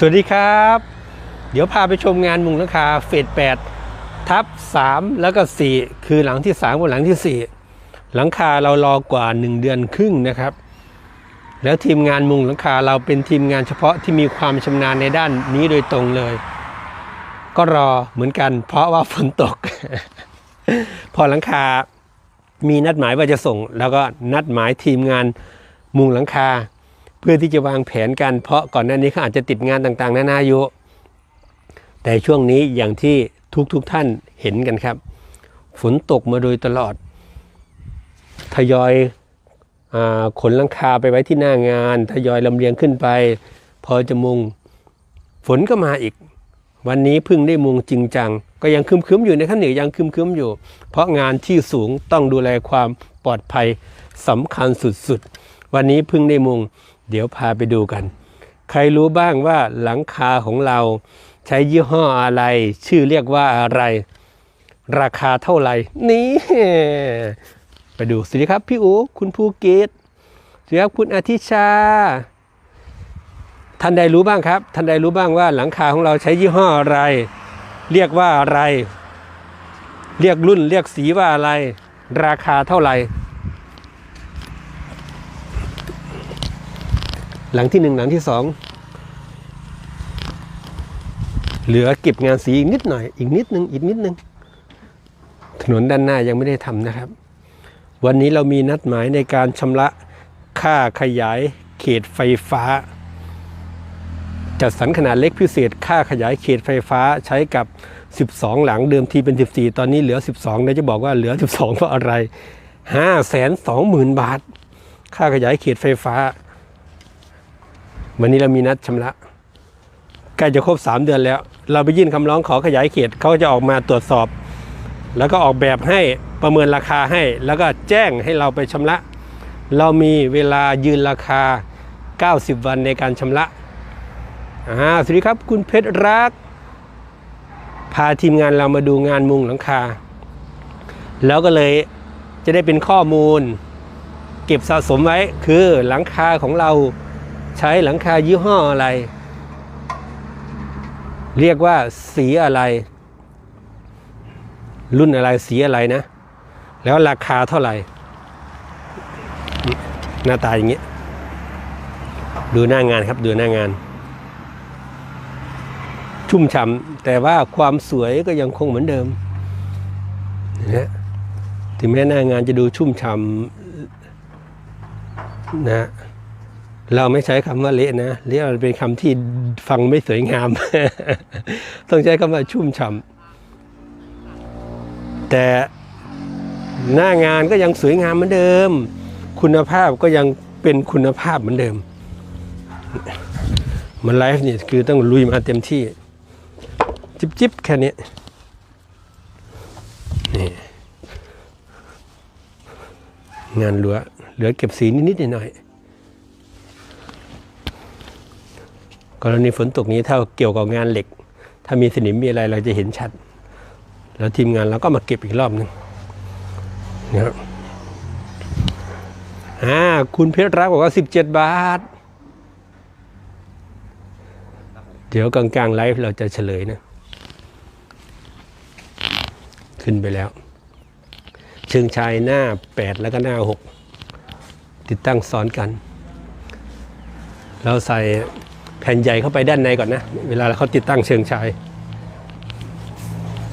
สวัสดีครับ เดี๋ยวพาไปชมงานมุงหลังคาเฟส8ทับ3แล้วก็4คือหลังที่3กับหลังที่4หลังคาเรารอกว่า1เดือนครึ่งนะครับ แล้วทีมงานมุงหลังคาเราเป็นทีมงานเฉพาะที่มีความชำนาญในด้านนี้โดยตรงเลย ก็รอเหมือนกัน เพราะว่าฝนตก พอหลังคามีนัดหมายว่าจะส่ง แล้วก็นัดหมายทีมงานมุงหลังคา เพื่อที่จะวางแผนกันเพราะก่อนหน้านี้เขาอาจจะติดงานต่างๆ นานาอยู่แต่ช่วงนี้อย่างที่ทุกๆทท่านเห็นกันครับ ฝนตกมาโดยตลอด ทยอยอขนลังคาไปไว้ที่หน้างาน ทยอยลำเลียงขึ้นไป พอจะมุง ฝนก็มาอีก วันนี้เพิ่งได้มุงจริงจัง ก็ยังคึมๆอยู่ในขั้นหนึ่งยังคึมๆอยู่ เพราะงานที่สูงต้องดูแลความปลอดภัยสำคัญสุดๆ วันนี้เพิ่งได้มุง เดี๋ยวพาไปดูกัน ใครรู้บ้างว่าหลังคาของเราใช้ยี่ห้ออะไร ชื่อเรียกว่าอะไร ราคาเท่าไหร่ นี่ ไปดูสวัสดีครับพี่อูคุณภูเก็ตสวัสดีครับคุณอาทิชา ท่านใดรู้บ้างครับ ท่านใดรู้บ้างว่าหลังคาของเราใช้ยี่ห้ออะไร เรียกว่าอะไร เรียกรุ่นเรียกสีว่าอะไร ราคาเท่าไหร่ หลังที่หนึ่งหลังที่สองเหลือเก็บงานสีอีกนิดหน่อย อีกนิดนึงอีกนิดนึงถนนด้านหน้ายังไม่ได้ทำนะครับ วันนี้เรามีนัดหมายในการชำระค่าขยายเขตไฟฟ้า จัดสรรขนาดเล็กพิเศษ ค่าขยายเขตไฟฟ้าใช้กับ 12 หลังเดิมทีเป็น 14 ตอนนี้เหลือ 12เดี๋ยวจะบอกว่าเหลือ 12 เพราะอะไร 5 2 0 0 0 0 บาท ค่าขยายเขตไฟฟ้า วันนี้เรามีนัดชำระใกล้จะครบ 3 เดือนแล้ว เราไปยื่นคำร้องขอขยายเขตเขาจะออกมาตรวจสอบ แล้วก็ออกแบบให้ประเมินราคาให้ แล้วก็แจ้งให้เราไปชำระ เรามีเวลายืนราคา 90 วันในการชำระอ่าสวัสดีครับคุณเพชรรัก พาทีมงานเรามาดูงานมุงหลังคา แล้วก็เลยจะได้เป็นข้อมูล เก็บสะสมไว้คือหลังคาของเรา ใช้หลังคายี่ห้ออะไร เรียกว่าสีอะไร รุ่นอะไรสีอะไรนะ แล้วราคาเท่าไหร่ หน้าตาอย่างเงี้ยดูหน้างานครับดูหน้างาน ชุ่มฉ่ำแต่ว่าความสวยก็ยังคงเหมือนเดิมนะถึงแม้หน้างานจะดูชุ่มฉ่ำนะ เราไม่ใช้คำว่าเละนะเละมันเป็นคำที่ฟังไม่สวยงาม ต้องใช้คำว่าชุ่มฉ่ำแต่หน้างานก็ยังสวยงามเหมือนเดิม คุณภาพก็ยังเป็นคุณภาพเหมือนเดิม มันไลฟ์เนี่ยคือต้องลุยมาเต็มที่ จิบจิบแค่นี้นี่งานเหลือเหลือเก็บสีนิดๆหน่อยๆ รณีฝนตกนี้ถ้าเกี่ยวกับงานเหล็ก ถ้ามีสนิมมีอะไรเราจะเห็นชัด แล้วทีมงานเราก็มาเก็บอีกรอบหนึ่งนะครับอ่าคุณเพชรรักบอกว่า 17 บาท เดี๋ยวกลางๆไลฟ์เราจะเฉลยนะ ขึ้นไปแล้ว เชิงชายหน้า 8 แล้วก็หน้า 6 ติดตั้งซ้อนกันเราใส่ ผ่นใหญ่เข้าไปด้านในก่อนนะ เวลาเขาติดตั้งเชิงชาย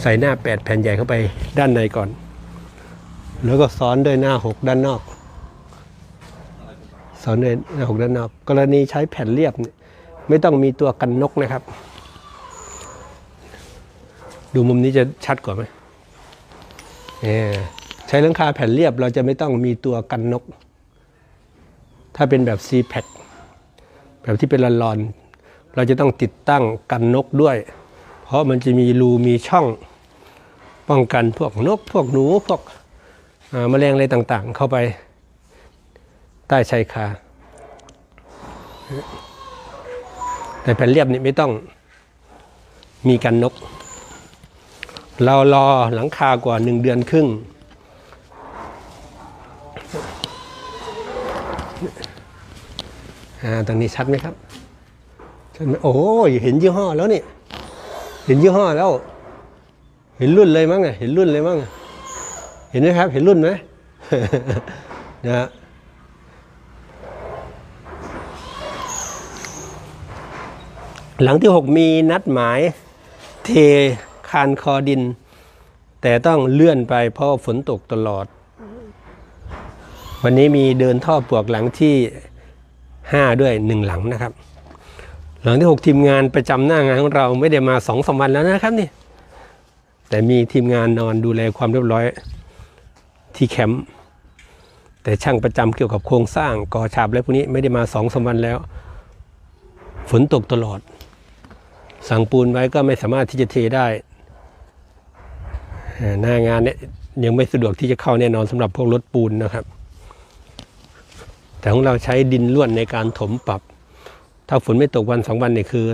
ใส่หน้า 8 แผ่นใหญ่เข้าไปด้านในก่อน แล้วก็ซ้อนด้วยหน้า 6 ด้านนอก ซ้อนด้วยหน้า 6 ด้านนอก กรณีใช้แผ่นเรียบ ไม่ต้องมีตัวกันนกนะครับ ดูมุมนี้จะชัดกว่าไหมใช้หลังคาแผ่นเรียบเราจะไม่ต้องมีตัวกันนก ถ้าเป็นแบบ c p a c แบบที่เป็นลอน เราจะต้องติดตั้งกันนกด้วย เพราะมันจะมีรูมีช่องป้องกันพวกนก พวกหนูพวกอ่าแมลงอะไรต่างๆ เข้าไปใต้ชายคา แต่แผ่นเรียบนี่ไม่ต้องมีกันนก เรารอหลังคากว่าหนึ่งเดือนครึ่งตรงนี้ชัดไหมครับ ชห็นไหมโอ้ยเห็นยี่ห้อแล้วนี่ เห็นยี่ห้อแล้ว เห็นรุ่นเลยมั้งเนี่ยเห็นรุ่นเลยมั้งเห็นไหมครับ เห็นรุ่นไหมนะฮะหลังที่หกมีนัดหมายเทคานคอดิน แต่ต้องเลื่อนไปเพราะฝนตกตลอด วันนี้มีเดินท่อปลวกหลังที่ห้าด้วยหนึ่งหลังนะครับ หลังที่หกทีมงานประจำหน้างานของเราไม่ได้มาสองสามวันแล้วนะครับนี่ แต่มีทีมงานนอนดูแลความเรียบร้อยที่แคมป์แต่ช่างประจำเกี่ยวกับโครงสร้างก่อฉาบอะไรพวกนี้ไม่ได้มาสองสามวันแล้ว ฝนตกตลอด สั่งปูนไว้ก็ไม่สามารถที่จะเทได้ หน้างานเนี่ยยังไม่สะดวกที่จะเข้าแน่นอนสำหรับพวกรถปูนนะครับ แต่ของเราใช้ดินล้วนในการถมปรับ ถ้าฝนไม่ตกวันสองวันเนี่ยคือ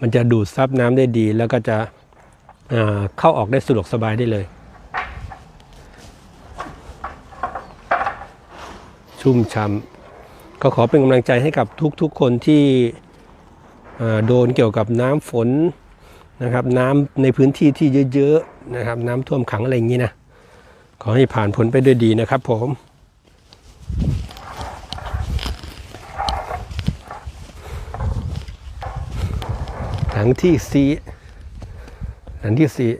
มันจะดูดซับน้ำได้ดี แล้วก็จะเข้าออกได้สะดวกสบายได้เลย ชุ่มช่ำก็ขอเป็นกำลังใจให้กับทุกๆคนที่โดนเกี่ยวกับน้ำฝนนะครับน้ำในพื้นที่ที่เยอะๆนะครับ น้ำท่วมขังอะไรอย่างนี้นะขอให้ผ่านพ้นไปด้วยดีนะครับผม ลังที่สี่หลังที่สี่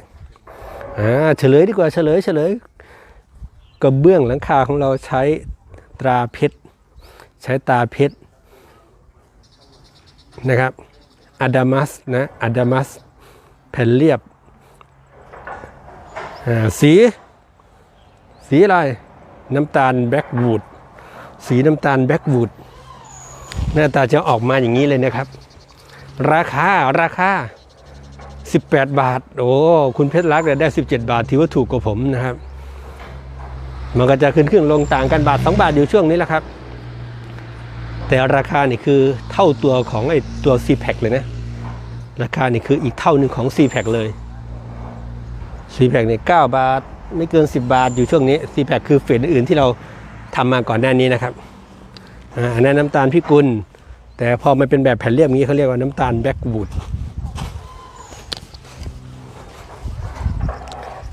อ่าเฉลยดีกว่าเฉลยเฉลยกระเบื้องหลังคาของเราใช้ตราเพชรใช้ตราเพชรนะครับอะดามัสนะอะดามัสแผ่นเรียบอ่าสี สีอะไร น้ำตาลแบ็กวูดสีน้ำตาลแบ็กวูดหน้าตาจะออกมาอย่างนี้เลยนะครับ ราคาราคา 18 บาท โอ้คุณเพชรรักเนี่ยได้ 17 บาทถือว่าถูกกว่าผมนะครับ มันก็จะขึ้นขึ้นลงต่างกันบาท 2 บาทอยู่ช่วงนี้แหละครับ แต่ราคานี่คือเท่าตัวของไอ้ตัว c p a c เลยนะ ราคานี่คืออีกเท่าหนึ่งของ c p a c เลย c p a c เนี่ย9บาท ไม่เกิน 10 บาทอยู่ช่วงนี้ c p a c คือเฟสอื่นที่เราทำมาก่อนหน้านี้นะครับอ่าอันนั้นน้ำตาลพิกุล แต่พอมันเป็นแบบแผ่นเรียบงนี้เขาเรียกว่าน้ำตาลแบ็กวูด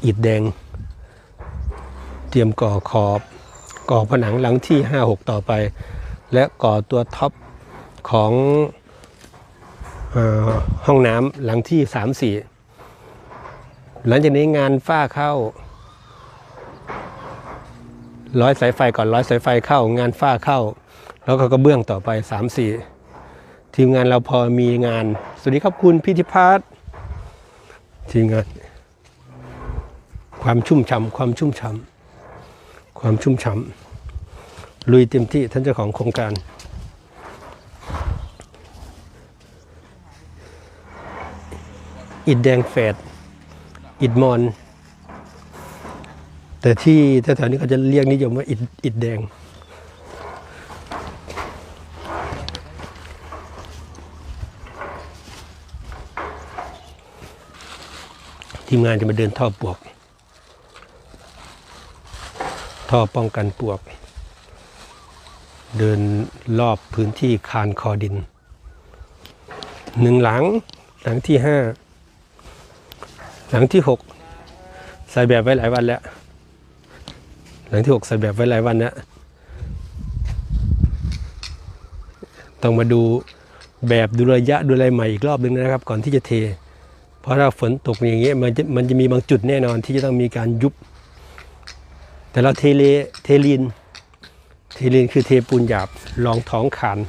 อิฐแดง เตรียมก่อขอบก่อผนังหลังที่ 5 6 ต่อไป และก่อตัวท็อปของออห้องน้ำหลังที่ 3 4 หลังจากนี้งานฝ้าเข้า ร้อยสายไฟก่อนร้อยสายไฟเข้างานฝ้าเข้า แล้วก็กระเบื้องต่อไป 3 4 ทีมงานเราพอมีงาน สวัสดีครับคุณพิธิพัฒน์ทีมงาน ความชุ่มฉ่ำความชุ่มฉ่ำความชุ่มฉ่ำลุยเต็มที่ท่านเจ้าของโครงการ อิดแดงแฝดอิดมอน แต่ที่แถวๆนี้เขาจะเรียกนิยมว่าอิดอิดแดง ทีมงานจะมาเดินท่อปลวก ท่อป้องกันปลวก เดินรอบพื้นที่คานคอดิน หนึ่งหลังหลังที่ห้าหลังที่หกใส่แบบไว้หลายวันแล้ว หลังที่หกใส่แบบไว้หลายวันแล้วต้องมาดูแบบดูระยะดูอะไรใหม่อีกรอบนึงนะครับ ก่อนที่จะเท ราะถ้าฝนตกอย่างเงี้ยมันจะมันจะมีบางจุดแน่นอนที่จะต้องมีการยุบ แต่เราเทเลเทลีนเทลีนคือเทปูนหยาบรองท้องขาน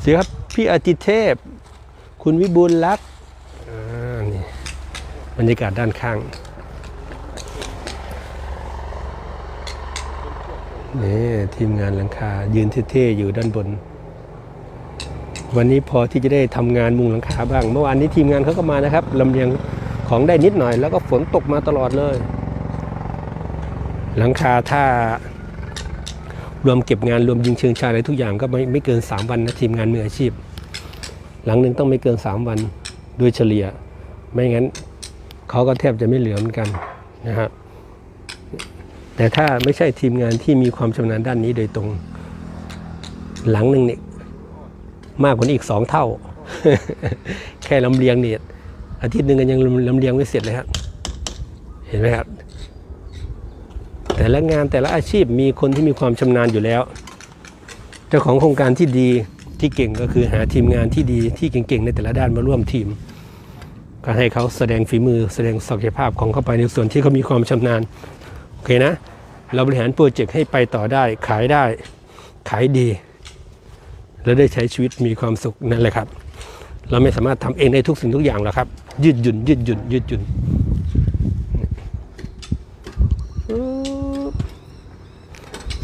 เสียครับพี่อาทิเทพ คุณวิบูลรักษ์นี่บรรยากาศด้านข้างนี่ทีมงานหลังคายืนเท่ๆอยู่ด้านบน วันนี้พอที่จะได้ทำงานมุงหลังคาบ้าง เมื่อวานนี้ทีมงานเขาก็มานะครับลำเลียงของได้นิดหน่อย แล้วก็ฝนตกมาตลอดเลย หลังคาถ้ารวมเก็บงานรวมยิงเชิงชาอะไรทุกอย่างก็ไม่ไม่เกิน 3 วันนะทีมงานมืออาชีพ หลังหนึ่งต้องไม่เกิน 3 วันโดยเฉลี่ย ไม่งั้นเขาก็แทบจะไม่เหลือเหมือนกันนะครับแต่ถ้าไม่ใช่ทีมงานที่มีความชำนาญด้านนี้โดยตรง หลังหนึ่งเนี่ย มากกว่านี้อีกสองเท่า แค่ลำเลียงเนี่ยอาทิตย์หนึ่งกันยังลำเลียงไม่เสร็จเลยครับเห็นไหมครับ แต่ละงานแต่ละอาชีพมีคนที่มีความชำนาญอยู่แล้ว เจ้าของโครงการที่ดีที่เก่งก็คือหาทีมงานที่ดีที่เก่งๆในแต่ละด้านมาร่วมทีม ก็ให้เขาแสดงฝีมือแสดงศักยภาพของเขาไปในส่วนที่เขามีความชำนาญโอเคนะ เราบริหารโปรเจกต์ให้ไปต่อได้ขายได้ขายดี และได้ใช้ชีวิตมีความสุขนั่นแหละครับ เราไม่สามารถทำเองได้ทุกสิ่งทุกอย่างหรอกครับ ยืดหยุ่น ยืดหยุ่น ยืดหยุ่น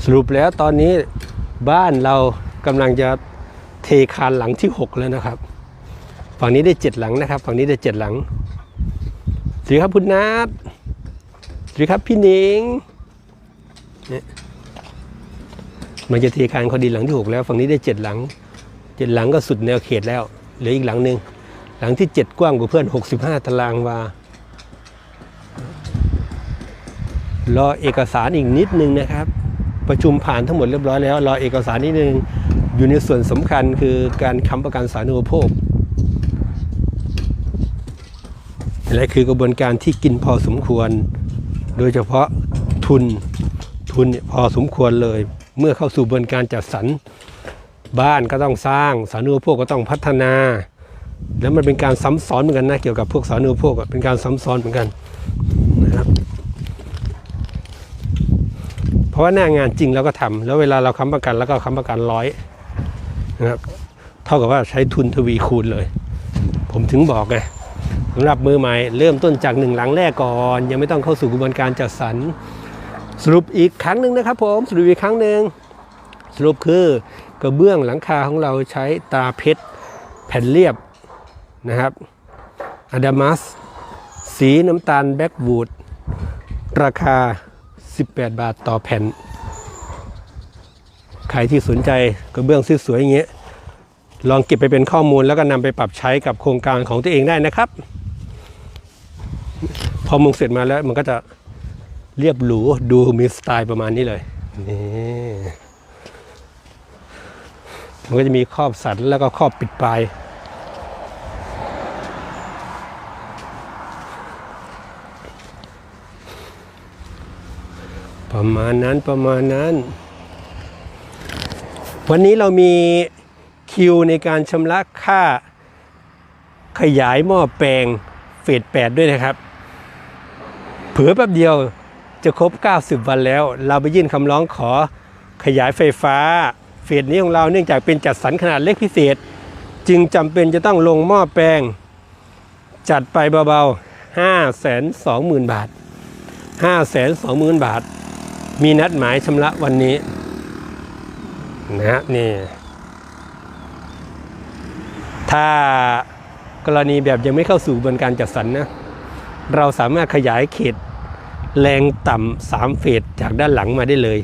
สรุปแล้วตอนนี้บ้านเรากำลังจะเทคานหลังที่ 6 แล้วนะครับ ฝั่งนี้ได้เจ็ดหลังนะครับ ฝั่งนี้ได้เจ็ดหลังสวัสดีครับคุณนัทสวัสดีครับพี่นิงเนี่ย มันจะเทคานเขาดีหลังที่หกแล้ว ฝั่งนี้ได้เจ็ดหลังเจ็ดหลังก็สุดแนวเขตแล้ว เหลืออีกหลังหนึ่งหลังที่เจ็ดกว้างกว่าเพื่อนหกสิบห้าตารางวารอเอกสารอีกนิดนึงนะครับ ประชุมผ่านทั้งหมดเรียบร้อยแล้ว รอเอกสารนิดนึงอยู่ในส่วนสำคัญคือการค้ำประกันสาธารณูปโภคและคือกระบวนการที่กินพอสมควร โดยเฉพาะทุนทุนพอสมควรเลย เมื่อเข้าสู่กระบวนการจัดสรรบ้านก็ต้องสร้างสาธารณูปโภคก็ต้องพัฒนา แล้วมันเป็นการซ้ำซ้อนเหมือนกันนะเกี่ยวกับพวกสาธารณูปโภคเป็นการซ้ำซ้อนเหมือนกันนะครับเพราะว่าหน้างานจริงเราก็ทำแล้วเวลาเราค้ำประกันแล้วก็ค้ำประกันร้อยนะครับเท่ากับว่าใช้ทุนทวีคูณเลย ผมถึงบอกไงสำหรับมือใหม่เริ่มต้นจากหนึ่งหลังแรกก่อน ยังไม่ต้องเข้าสู่กระบวนการจัดสรร สรุปอีกครั้งหนึ่งนะครับผมสรุปอีกครั้งหนึ่งสรุปคือกระเบื้องหลังคาของเราใช้ตาเพชรแผ่นเรียบนะครับอะดามัสสีน้ำตาลแบ็กวูดราคา 18 บาทต่อแผ่น ใครที่สนใจกระเบื้องสวยๆอย่างเงี้ยลองเก็บไปเป็นข้อมูลแล้วก็นำไปปรับใช้กับโครงการของตัวเองได้นะครับ พอมึงเสร็จมาแล้วมันก็จะ เรียบหรูดูมีสไตล์ประมาณนี้เลยนี่มันก็จะมีครอบสันแล้วก็ครอบปิดปลายประมาณนั้นประมาณนั้น วันนี้เรามีคิวในการชำระค่าขยายหม้อแปลงเฟส8ด้วยนะครับ เผื่อแป๊บเดียว จะครบ 90 วันแล้ว เราไปยื่นคำร้องขอขยายไฟฟ้า เฟสนี้ของเราเนื่องจากเป็นจัดสรรขนาดเล็กพิเศษ จึงจำเป็นจะต้องลงหม้อแปลง จัดไปเบาๆ 5 2 0 0 0 0 บาท 5 2 0 0 0 0 บาท มีนัดหมายชำระวันนี้ นะฮะนี่ ถ้ากรณีแบบยังไม่เข้าสู่กระบวนการจัดสรรนะ เราสามารถขยายเขต แรงต่ำสามเฟสจากด้านหลังมาได้เลย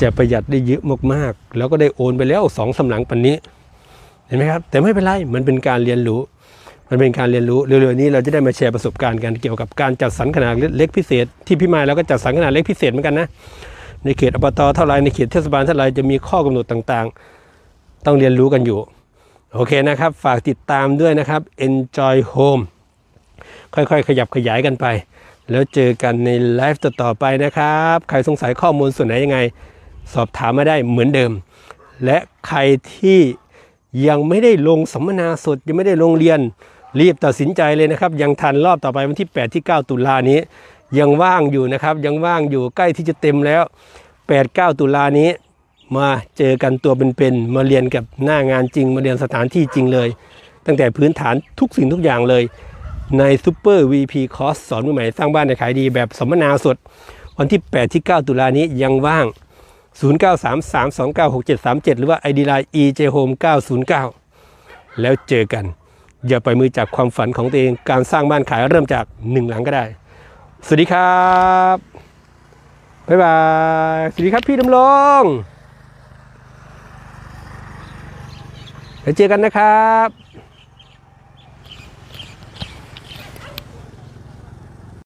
จะประหยัดได้เยอะมากๆ แล้วก็ได้โอนไปแล้วสองสำหลังปันนี้ เห็นไหมครับ แต่ไม่เป็นไร มันเป็นการเรียนรู้ มันเป็นการเรียนรู้ เร็วๆนี้เราจะได้มาแชร์ประสบการณ์กันเกี่ยวกับการจัดสรรขนาดเล็กพิเศษ ที่พี่มายเราก็จัดสรรขนาดเล็กพิเศษเหมือนกันนะ ในเขตอบตเท่าไรในเขตเทศบาลเท่าไรจะมีข้อกำหนดต่างๆ ต้องเรียนรู้กันอยู่ โอเคนะครับ ฝากติดตามด้วยนะครับ Enjoy Home ค่อยๆ ขยับขยายกันไป แล้วเจอกันในไลฟ์ต่อๆไปนะครับ ใครสงสัยข้อมูลส่วนไหนยังไง สอบถามมาได้เหมือนเดิม และใครที่ยังไม่ได้ลงสัมมนาสดยังไม่ได้ลงเรียนรีบตัดสินใจเลยนะครับ ยังทันรอบต่อไปวันที่ 8 ที่ 9 ตุลานี้ ยังว่างอยู่นะครับ ยังว่างอยู่ใกล้ที่จะเต็มแล้ว 8 9 ตุลานี้ มาเจอกันตัวเป็นๆมาเรียนกับหน้างานจริง มาเรียนสถานที่จริงเลย ตั้งแต่พื้นฐานทุกสิ่งทุกอย่างเลย ในซูเปอร์ VP คอร์สสอนมือใหม่สร้างบ้านในขายดีแบบสัมมนาสด วันที่ 8 ที่ 9 ตุลานี้ยังว่าง 0933296737 หรือว่า ID Line EJHome 909 แล้วเจอกัน อย่าปล่อยมือจากความฝันของตัวเองการสร้างบ้านขายเริ่มจากหนึ่งหลังก็ได้ สวัสดีครับบ๊ายบายสวัสดีครับพี่ดำรงแล้วเจอกันนะครับ